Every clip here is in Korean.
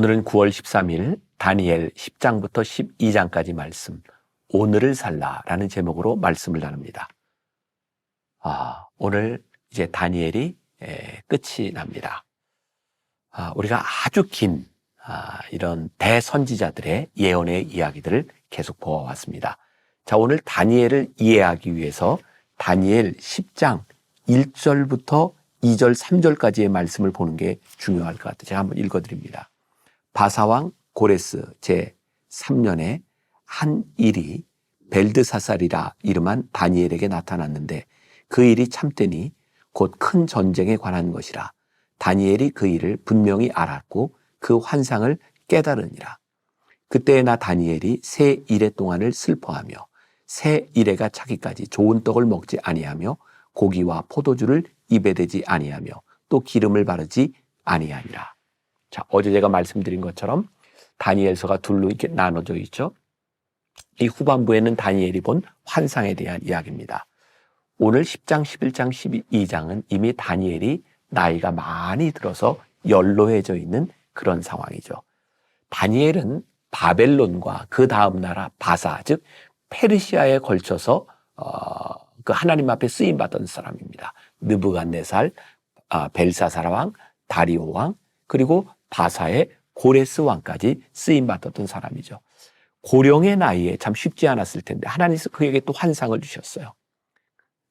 오늘은 9월 13일 다니엘 10장부터 12장까지 말씀, 오늘을 살라라는 제목으로 말씀을 나눕니다. 아, 오늘 이제 다니엘이 에, 끝이 납니다. 아, 우리가 아주 긴 아, 이런 대선지자들의 예언의 이야기들을 계속 보아왔습니다. 자, 오늘 다니엘을 이해하기 위해서 다니엘 10장 1절부터 2절, 3절까지의 말씀을 보는 게 중요할 것 같아요. 제가 한번 읽어드립니다. 바사왕 고레스 제 3년에 한 일이 벨드사살이라 이름한 다니엘에게 나타났는데 그 일이 참되니 곧 큰 전쟁에 관한 것이라 다니엘이 그 일을 분명히 알았고 그 환상을 깨달으니라. 그때에 나 다니엘이 새 일해 동안을 슬퍼하며 새 일해가 차기까지 좋은 떡을 먹지 아니하며 고기와 포도주를 입에 대지 아니하며 또 기름을 바르지 아니하니라. 자, 어제 제가 말씀드린 것처럼 다니엘서가 둘로 이렇게 나눠져 있죠. 이 후반부에는 다니엘이 본 환상에 대한 이야기입니다. 오늘 10장, 11장, 12장은 이미 다니엘이 나이가 많이 들어서 연로해져 있는 그런 상황이죠. 다니엘은 바벨론과 그 다음 나라 바사, 즉 페르시아에 걸쳐서 어, 그 하나님 앞에 쓰임 받던 사람입니다. 느부갓네살, 아, 벨사사라 왕, 다리오 왕, 그리고 바사의 고레스 왕까지 쓰임 받았던 사람이죠. 고령의 나이에 참 쉽지 않았을 텐데 하나님께서 그에게 또 환상을 주셨어요.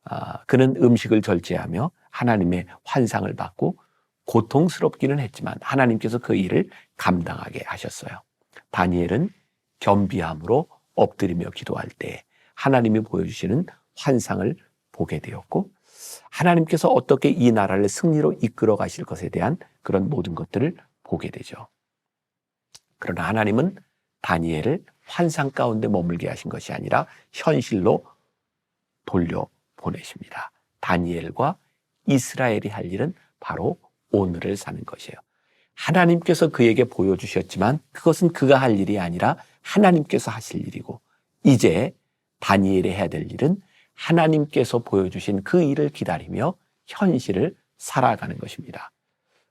아, 그는 음식을 절제하며 하나님의 환상을 받고 고통스럽기는 했지만 하나님께서 그 일을 감당하게 하셨어요. 다니엘은 겸비함으로 엎드리며 기도할 때 하나님이 보여주시는 환상을 보게 되었고 하나님께서 어떻게 이 나라를 승리로 이끌어 가실 것에 대한 그런 모든 것들을 보게 되죠. 그러나 하나님은 다니엘을 환상 가운데 머물게 하신 것이 아니라 현실로 돌려 보내십니다. 다니엘과 이스라엘이 할 일은 바로 오늘을 사는 것이에요. 하나님께서 그에게 보여주셨지만 그것은 그가 할 일이 아니라 하나님께서 하실 일이고 이제 다니엘이 해야 될 일은 하나님께서 보여주신 그 일을 기다리며 현실을 살아가는 것입니다.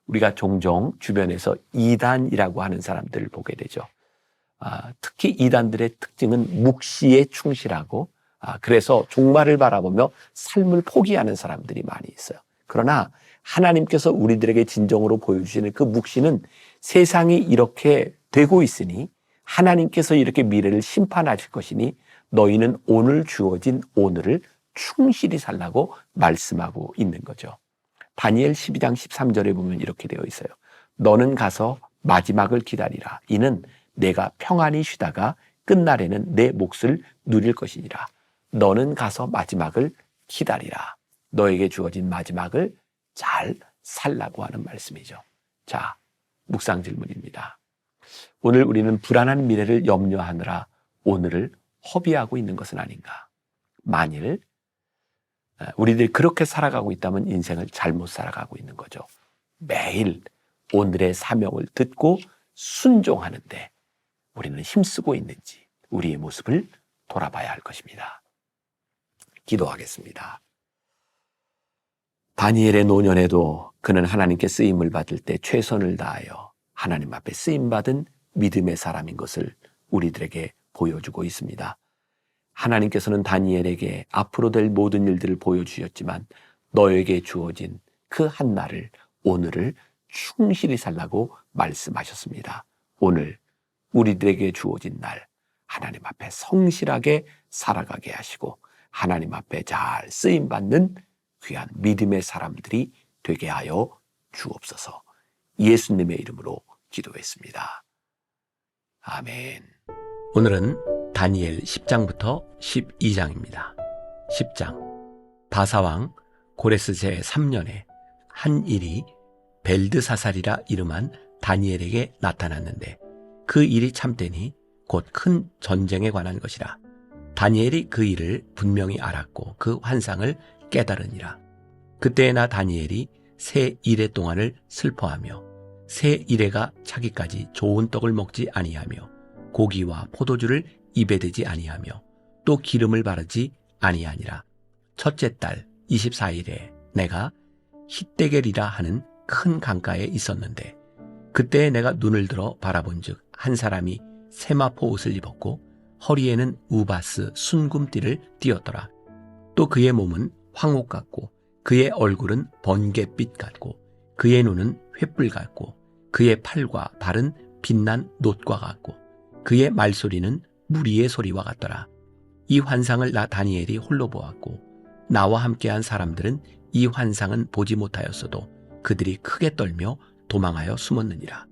우리가 종종 주변에서 이단이라고 하는 사람들을 보게 되죠. 아, 특히 이단들의 특징은 묵시에 충실하고 아, 그래서 종말을 바라보며 삶을 포기하는 사람들이 많이 있어요. 그러나 하나님께서 우리들에게 진정으로 보여주시는 그 묵시는 세상이 이렇게 되고 있으니 하나님께서 이렇게 미래를 심판하실 것이니 너희는 오늘 주어진 오늘을 충실히 살라고 말씀하고 있는 거죠. 다니엘 12장 13절에 보면 이렇게 되어 있어요. 너는 가서 마지막을 기다리라. 이는 내가 평안히 쉬다가 끝날에는 내 몫을 누릴 것이니라. 너는 가서 마지막을 기다리라. 너에게 주어진 마지막을 잘 살라고 하는 말씀이죠. 자, 묵상 질문입니다. 오늘 우리는 불안한 미래를 염려하느라 오늘을 허비하고 있는 것은 아닌가? 만일 우리들이 그렇게 살아가고 있다면 인생을 잘못 살아가고 있는 거죠. 매일 오늘의 사명을 듣고 순종하는데 우리는 힘쓰고 있는지 우리의 모습을 돌아봐야 할 것입니다. 기도하겠습니다. 다니엘의 노년에도 그는 하나님께 쓰임을 받을 때 최선을 다하여 하나님 앞에 쓰임받은 믿음의 사람인 것을 우리들에게 보여주고 있습니다. 하나님께서는 다니엘에게 앞으로 될 모든 일들을 보여주셨지만 너에게 주어진 그 한 날을 오늘을 충실히 살라고 말씀하셨습니다. 오늘 우리들에게 주어진 날 하나님 앞에 성실하게 살아가게 하시고 하나님 앞에 잘 쓰임 받는 귀한 믿음의 사람들이 되게 하여 주옵소서. 예수님의 이름으로 기도했습니다. 아멘. 오늘은 다니엘 10장부터 12장입니다. 10장. 바사왕 고레스 제 3년에 한 일이 벨드사살이라 이름한 다니엘에게 나타났는데 그 일이 참되니 곧 큰 전쟁에 관한 것이라. 다니엘이 그 일을 분명히 알았고 그 환상을 깨달으니라. 그때에 나 다니엘이 새 일해 동안을 슬퍼하며 새 일해가 차기까지 좋은 떡을 먹지 아니하며 고기와 포도주를 입에 대지 아니하며 또 기름을 바르지 아니하니라. 첫째 달 24일에 내가 히데겔이라 하는 큰 강가에 있었는데 그때 내가 눈을 들어 바라본즉 한 사람이 세마포 옷을 입었고 허리에는 우바스 순금띠를 띠었더라. 또 그의 몸은 황옥 같고 그의 얼굴은 번갯빛 같고 그의 눈은 횃불 같고 그의 팔과 발은 빛난 놋과 같고 그의 말소리는 무리의 소리와 같더라. 이 환상을 나 다니엘이 홀로 보았고 나와 함께한 사람들은 이 환상은 보지 못하였어도 그들이 크게 떨며 도망하여 숨었느니라.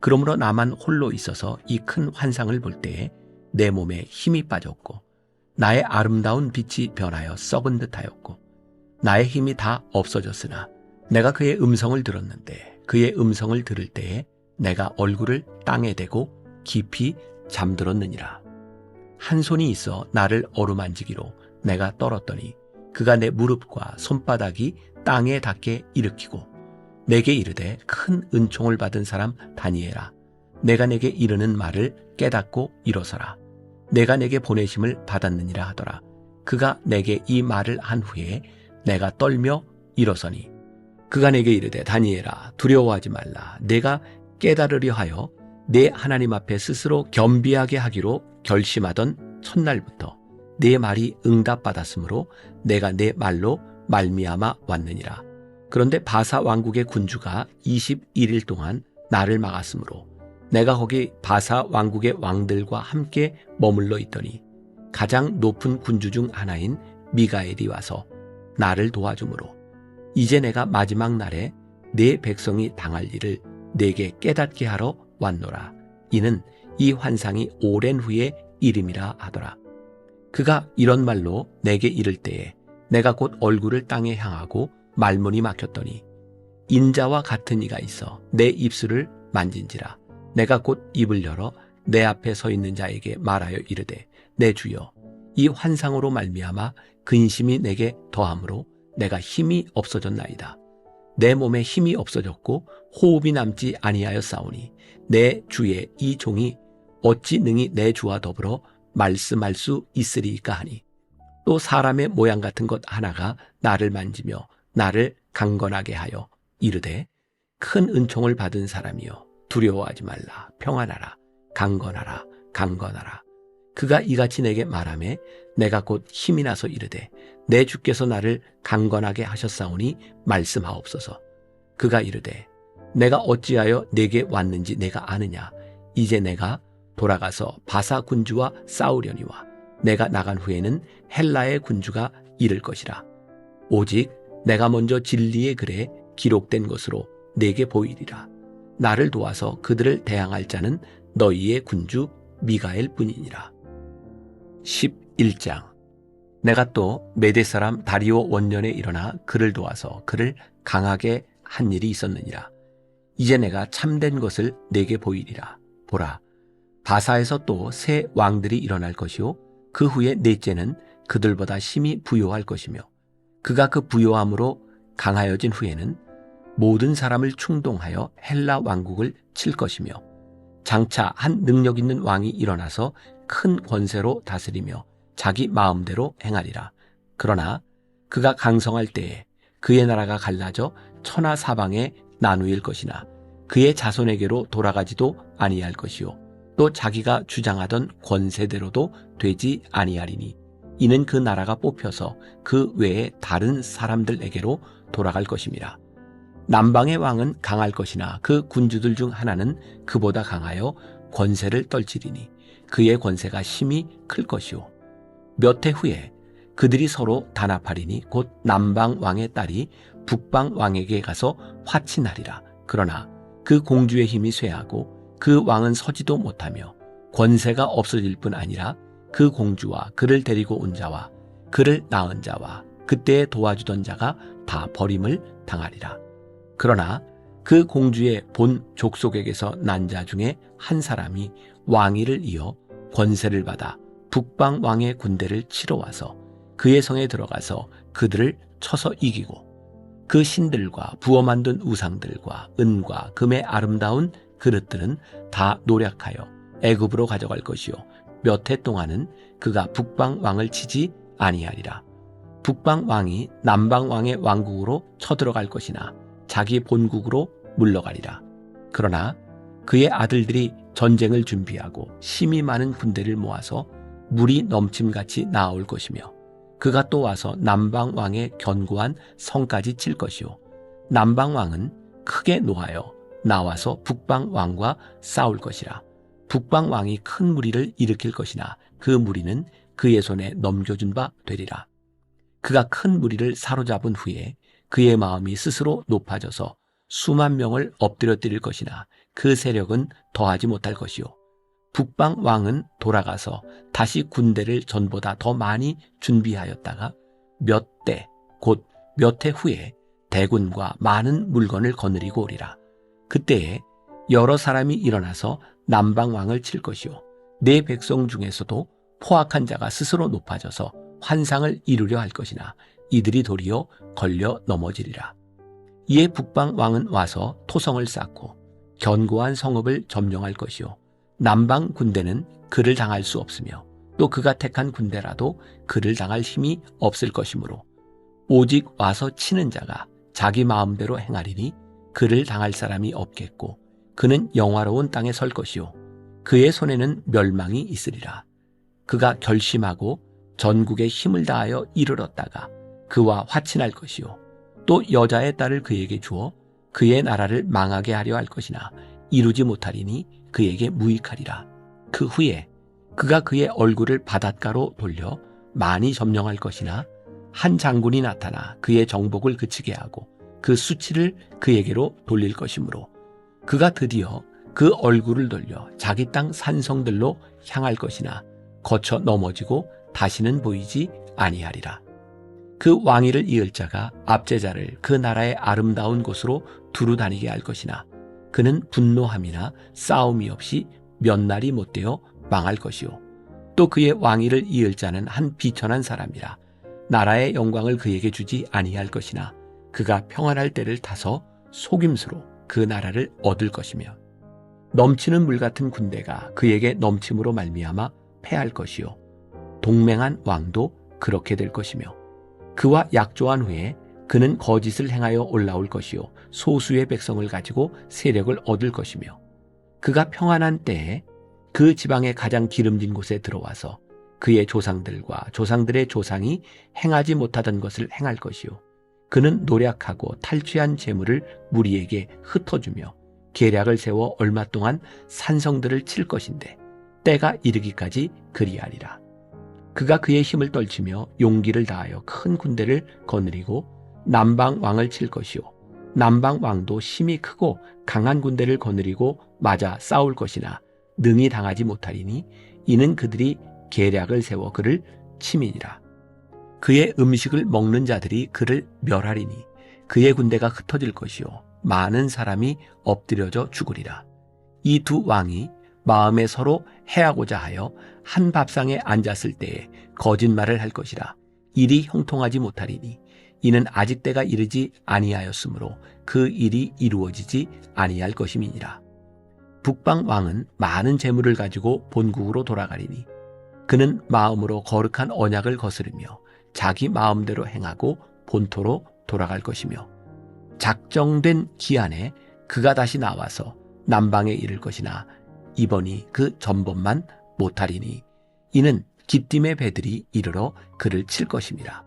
그러므로 나만 홀로 있어서 이 큰 환상을 볼 때에 내 몸에 힘이 빠졌고 나의 아름다운 빛이 변하여 썩은 듯하였고 나의 힘이 다 없어졌으나 내가 그의 음성을 들었는데 그의 음성을 들을 때에 내가 얼굴을 땅에 대고 깊이 잠들었느니라. 한 손이 있어 나를 어루만지기로 내가 떨었더니 그가 내 무릎과 손바닥이 땅에 닿게 일으키고 내게 이르되 큰 은총을 받은 사람 다니엘아 내가 내게 이르는 말을 깨닫고 일어서라. 내가 내게 보내심을 받았느니라 하더라. 그가 내게 이 말을 한 후에 내가 떨며 일어서니 그가 내게 이르되 다니엘아 두려워하지 말라. 내가 깨달으려 하여 내 하나님 앞에 스스로 겸비하게 하기로 결심하던 첫날부터 내 말이 응답받았으므로 내가 내 말로 말미암아 왔느니라. 그런데 바사 왕국의 군주가 21일 동안 나를 막았으므로 내가 거기 바사 왕국의 왕들과 함께 머물러 있더니 가장 높은 군주 중 하나인 미가엘이 와서 나를 도와주므로 이제 내가 마지막 날에 내 백성이 당할 일을 내게 깨닫게 하러 왔노라. 이는 이 환상이 오랜 후에 이름이라 하더라. 그가 이런 말로 내게 이를 때에 내가 곧 얼굴을 땅에 향하고 말문이 막혔더니 인자와 같은 이가 있어 내 입술을 만진지라 내가 곧 입을 열어 내 앞에 서 있는 자에게 말하여 이르되 내 주여 이 환상으로 말미암아 근심이 내게 더함으로 내가 힘이 없어졌나이다 내 몸에 힘이 없어졌고 호흡이 남지 아니하여 싸우니 내 주의 이 종이 어찌 능히 내 주와 더불어 말씀할 수 있으리까 하니? 또 사람의 모양 같은 것 하나가 나를 만지며 나를 강건하게 하여 이르되 큰 은총을 받은 사람이여 두려워하지 말라. 평안하라. 강건하라. 강건하라. 그가 이같이 내게 말하매 내가 곧 힘이 나서 이르되 내 주께서 나를 강건하게 하셨사오니 말씀하옵소서 그가 이르되 내가 어찌하여 내게 왔는지 내가 아느냐 이제 내가 돌아가서 바사 군주와 싸우려니와 내가 나간 후에는 헬라의 군주가 이를 것이라. 오직 내가 먼저 진리의 글에 기록된 것으로 내게 보이리라. 나를 도와서 그들을 대항할 자는 너희의 군주 미가엘 뿐이니라. 11장 내가 또 메대 사람 다리오 원년에 일어나 그를 도와서 그를 강하게 한 일이 있었느니라. 이제 내가 참된 것을 내게 보이리라. 보라, 바사에서 또 새 왕들이 일어날 것이요 그 후에 넷째는 그들보다 심히 부요할 것이며 그가 그 부요함으로 강하여진 후에는 모든 사람을 충동하여 헬라 왕국을 칠 것이며 장차 한 능력 있는 왕이 일어나서 큰 권세로 다스리며 자기 마음대로 행하리라. 그러나 그가 강성할 때에 그의 나라가 갈라져 천하 사방에 나누일 것이나 그의 자손에게로 돌아가지도 아니할 것이요 또 자기가 주장하던 권세대로도 되지 아니하리니 이는 그 나라가 뽑혀서 그 외에 다른 사람들에게로 돌아갈 것입니다. 남방의 왕은 강할 것이나 그 군주들 중 하나는 그보다 강하여 권세를 떨치리니 그의 권세가 심히 클 것이요. 몇 해 후에 그들이 서로 단합하리니 곧 남방 왕의 딸이 북방 왕에게 가서 화친하리라. 그러나 그 공주의 힘이 쇠하고 그 왕은 서지도 못하며 권세가 없어질 뿐 아니라 그 공주와 그를 데리고 온 자와 그를 낳은 자와 그때에 도와주던 자가 다 버림을 당하리라. 그러나 그 공주의 본 족속에게서 난 자 중에 한 사람이 왕위를 이어 권세를 받아 북방 왕의 군대를 치러 와서 그의 성에 들어가서 그들을 쳐서 이기고 그 신들과 부어 만든 우상들과 은과 금의 아름다운 그릇들은 다 노력하여 애굽으로 가져갈 것이요 몇 해 동안은 그가 북방 왕을 치지 아니하리라. 북방 왕이 남방 왕의 왕국으로 쳐들어갈 것이나 자기 본국으로 물러가리라. 그러나 그의 아들들이 전쟁을 준비하고 힘이 많은 군대를 모아서 물이 넘침같이 나올 것이며 그가 또 와서 남방 왕의 견고한 성까지 칠 것이요 남방 왕은 크게 노하여 나와서 북방 왕과 싸울 것이라. 북방 왕이 큰 무리를 일으킬 것이나 그 무리는 그의 손에 넘겨준 바 되리라. 그가 큰 무리를 사로잡은 후에 그의 마음이 스스로 높아져서 수만 명을 엎드려 때릴 것이나 그 세력은 더하지 못할 것이요. 북방 왕은 돌아가서 다시 군대를 전보다 더 많이 준비하였다가 몇 대, 곧 몇 해 후에 대군과 많은 물건을 거느리고 오리라. 그때에 여러 사람이 일어나서 남방 왕을 칠 것이요. 내 백성 중에서도 포악한 자가 스스로 높아져서 환상을 이루려 할 것이나 이들이 도리어 걸려 넘어지리라. 이에 북방 왕은 와서 토성을 쌓고 견고한 성읍을 점령할 것이요. 남방 군대는 그를 당할 수 없으며 또 그가 택한 군대라도 그를 당할 힘이 없을 것이므로 오직 와서 치는 자가 자기 마음대로 행하리니 그를 당할 사람이 없겠고 그는 영화로운 땅에 설 것이요. 그의 손에는 멸망이 있으리라. 그가 결심하고 전국에 힘을 다하여 이르렀다가 그와 화친할 것이요. 또 여자의 딸을 그에게 주어 그의 나라를 망하게 하려 할 것이나 이루지 못하리니 그에게 무익하리라. 그 후에 그가 그의 얼굴을 바닷가로 돌려 많이 점령할 것이나 한 장군이 나타나 그의 정복을 그치게 하고 그 수치를 그에게로 돌릴 것이므로 그가 드디어 그 얼굴을 돌려 자기 땅 산성들로 향할 것이나 거쳐 넘어지고 다시는 보이지 아니하리라. 그 왕위를 이을 자가 압제자를 그 나라의 아름다운 곳으로 두루 다니게 할 것이나 그는 분노함이나 싸움이 없이 몇 날이 못되어 망할 것이요. 또 그의 왕위를 이을 자는 한 비천한 사람이라 나라의 영광을 그에게 주지 아니할 것이나 그가 평안할 때를 타서 속임수로 그 나라를 얻을 것이며 넘치는 물 같은 군대가 그에게 넘침으로 말미암아 패할 것이요 동맹한 왕도 그렇게 될 것이며 그와 약조한 후에 그는 거짓을 행하여 올라올 것이요 소수의 백성을 가지고 세력을 얻을 것이며 그가 평안한 때에 그 지방의 가장 기름진 곳에 들어와서 그의 조상들과 조상들의 조상이 행하지 못하던 것을 행할 것이요 그는 노력하고 탈취한 재물을 무리에게 흩어주며 계략을 세워 얼마 동안 산성들을 칠 것인데 때가 이르기까지 그리하리라. 그가 그의 힘을 떨치며 용기를 다하여 큰 군대를 거느리고 남방 왕을 칠 것이요 남방 왕도 힘이 크고 강한 군대를 거느리고 맞아 싸울 것이나 능히 당하지 못하리니 이는 그들이 계략을 세워 그를 치민이라. 그의 음식을 먹는 자들이 그를 멸하리니 그의 군대가 흩어질 것이요 많은 사람이 엎드려져 죽으리라. 이 두 왕이 마음에 서로 해하고자 하여 한 밥상에 앉았을 때에 거짓말을 할 것이라. 일이 형통하지 못하리니 이는 아직 때가 이르지 아니하였으므로 그 일이 이루어지지 아니할 것임이니라. 북방 왕은 많은 재물을 가지고 본국으로 돌아가리니 그는 마음으로 거룩한 언약을 거스르며 자기 마음대로 행하고 본토로 돌아갈 것이며 작정된 기한에 그가 다시 나와서 남방에 이를 것이나 이번이 그 전번만 못하리니 이는 기띔의 배들이 이르러 그를 칠 것입니다.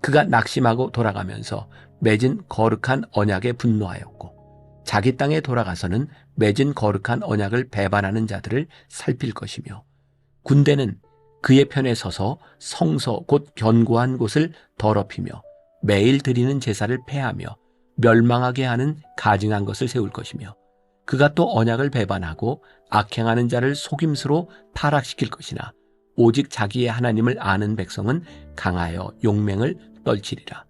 그가 낙심하고 돌아가면서 맺은 거룩한 언약에 분노하였고 자기 땅에 돌아가서는 맺은 거룩한 언약을 배반하는 자들을 살필 것이며 군대는 그의 편에 서서 성서 곧 견고한 곳을 더럽히며 매일 드리는 제사를 폐하며 멸망하게 하는 가증한 것을 세울 것이며 그가 또 언약을 배반하고 악행하는 자를 속임수로 타락시킬 것이나 오직 자기의 하나님을 아는 백성은 강하여 용맹을 떨치리라.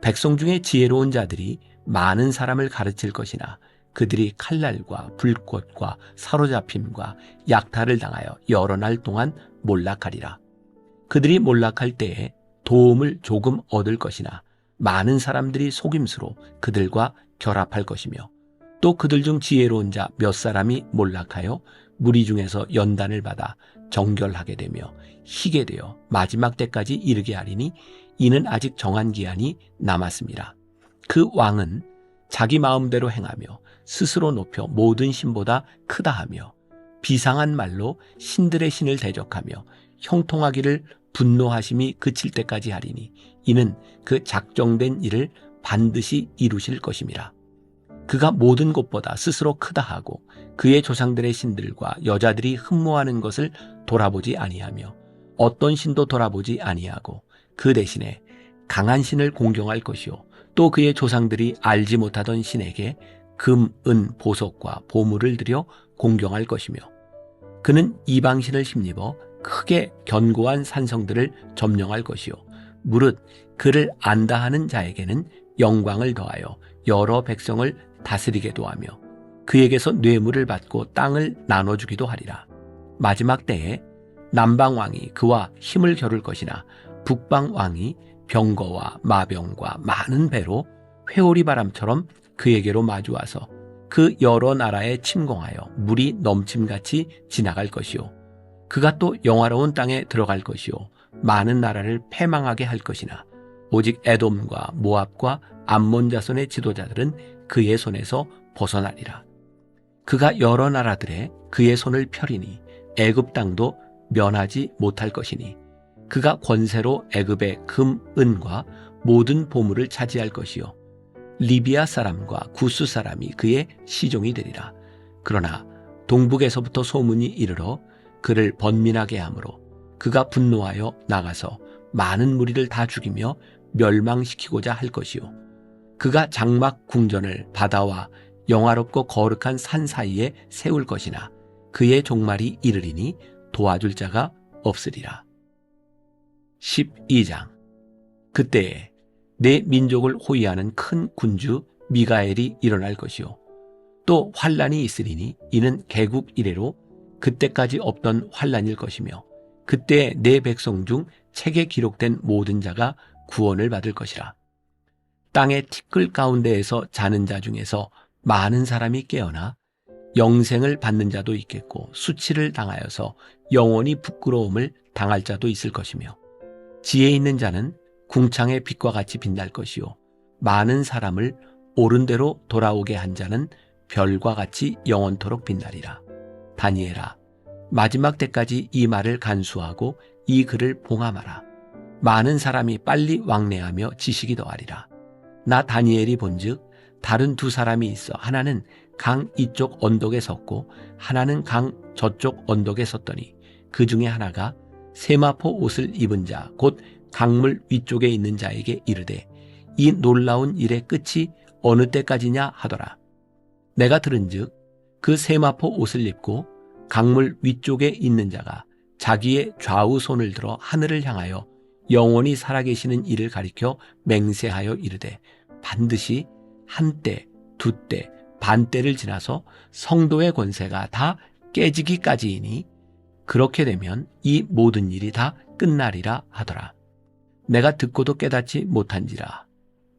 백성 중에 지혜로운 자들이 많은 사람을 가르칠 것이나 그들이 칼날과 불꽃과 사로잡힘과 약탈을 당하여 여러 날 동안 몰락하리라. 그들이 몰락할 때에 도움을 조금 얻을 것이나 많은 사람들이 속임수로 그들과 결합할 것이며 또 그들 중 지혜로운 자 몇 사람이 몰락하여 무리 중에서 연단을 받아 정결하게 되며 희게 되어 마지막 때까지 이르게 하리니 이는 아직 정한 기한이 남았습니다. 그 왕은 자기 마음대로 행하며 스스로 높여 모든 신보다 크다 하며 비상한 말로 신들의 신을 대적하며 형통하기를 분노하심이 그칠 때까지 하리니 이는 그 작정된 일을 반드시 이루실 것임이라. 그가 모든 것보다 스스로 크다 하고 그의 조상들의 신들과 여자들이 흠모하는 것을 돌아보지 아니하며 어떤 신도 돌아보지 아니하고 그 대신에 강한 신을 공경할 것이요 또 그의 조상들이 알지 못하던 신에게 금, 은, 보석과 보물을 들여 공경할 것이며 그는 이방신을 힘입어 크게 견고한 산성들을 점령할 것이요 무릇 그를 안다 하는 자에게는 영광을 더하여 여러 백성을 다스리게도 하며 그에게서 뇌물을 받고 땅을 나눠주기도 하리라. 마지막 때에 남방 왕이 그와 힘을 겨룰 것이나 북방 왕이 병거와 마병과 많은 배로 회오리 바람처럼 그에게로 마주와서 그 여러 나라에 침공하여 물이 넘침같이 지나갈 것이요. 그가 또 영화로운 땅에 들어갈 것이요. 많은 나라를 패망하게 할 것이나 오직 에돔과 모압과 암몬 자손의 지도자들은 그의 손에서 벗어나리라. 그가 여러 나라들의 그의 손을 펴리니 애굽 땅도 면하지 못할 것이니 그가 권세로 애굽의 금, 은과 모든 보물을 차지할 것이요 리비아 사람과 구스 사람이 그의 시종이 되리라. 그러나 동북에서부터 소문이 이르러 그를 번민하게 하므로 그가 분노하여 나가서 많은 무리를 다 죽이며 멸망시키고자 할 것이요 그가 장막 궁전을 바다와 영화롭고 거룩한 산 사이에 세울 것이나 그의 종말이 이르리니 도와줄 자가 없으리라. 12장. 그때에 내 민족을 호위하는 큰 군주 미가엘이 일어날 것이요. 또 환란이 있으리니 이는 개국 이래로 그때까지 없던 환란일 것이며 그때 내 백성 중 책에 기록된 모든 자가 구원을 받을 것이라 땅의 티끌 가운데에서 자는 자 중에서 많은 사람이 깨어나 영생을 받는 자도 있겠고 수치를 당하여서 영원히 부끄러움을 당할 자도 있을 것이며 지혜 있는 자는 궁창의 빛과 같이 빛날 것이요 많은 사람을 옳은 대로 돌아오게 한 자는 별과 같이 영원토록 빛나리라. 다니엘아 마지막 때까지 이 말을 간수하고 이 글을 봉함하라. 많은 사람이 빨리 왕래하며 지식이 더하리라 나 다니엘이 본즉 다른 두 사람이 있어. 하나는 강 이쪽 언덕에 섰고 하나는 강 저쪽 언덕에 섰더니 그 중에 하나가 세마포 옷을 입은 자 곧 강물 위쪽에 있는 자에게 이르되 이 놀라운 일의 끝이 어느 때까지냐 하더라. 내가 들은즉 그 세마포 옷을 입고 강물 위쪽에 있는 자가 자기의 좌우 손을 들어 하늘을 향하여 영원히 살아계시는 이를 가리켜 맹세하여 이르되 반드시 한 때, 두 때, 반때를 지나서 성도의 권세가 다 깨지기까지이니 그렇게 되면 이 모든 일이 다 끝나리라 하더라. 내가 듣고도 깨닫지 못한지라.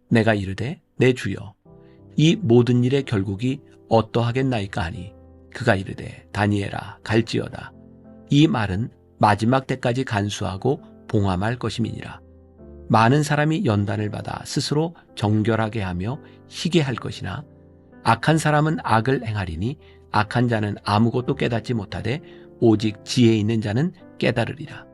내가 이르되 내 주여 이 모든 일의 결국이 어떠하겠나이까 하니 그가 이르되 다니엘아 갈지어다. 이 말은 마지막 때까지 간수하고 봉함할 것임이니라. 많은 사람이 연단을 받아 스스로 정결하게 하며 희게 할 것이나 악한 사람은 악을 행하리니 악한 자는 아무것도 깨닫지 못하되 오직 지혜 있는 자는 깨달으리라.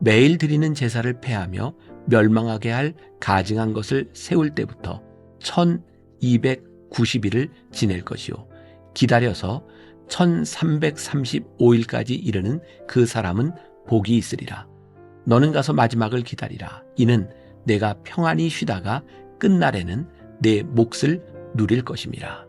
매일 드리는 제사를 폐하며 멸망하게 할 가증한 것을 세울 때부터 1290일을 지낼 것이요. 기다려서 1335일까지 이르는 그 사람은 복이 있으리라. 너는 가서 마지막을 기다리라. 이는 내가 평안히 쉬다가 끝날에는 내 몫을 누릴 것임이라.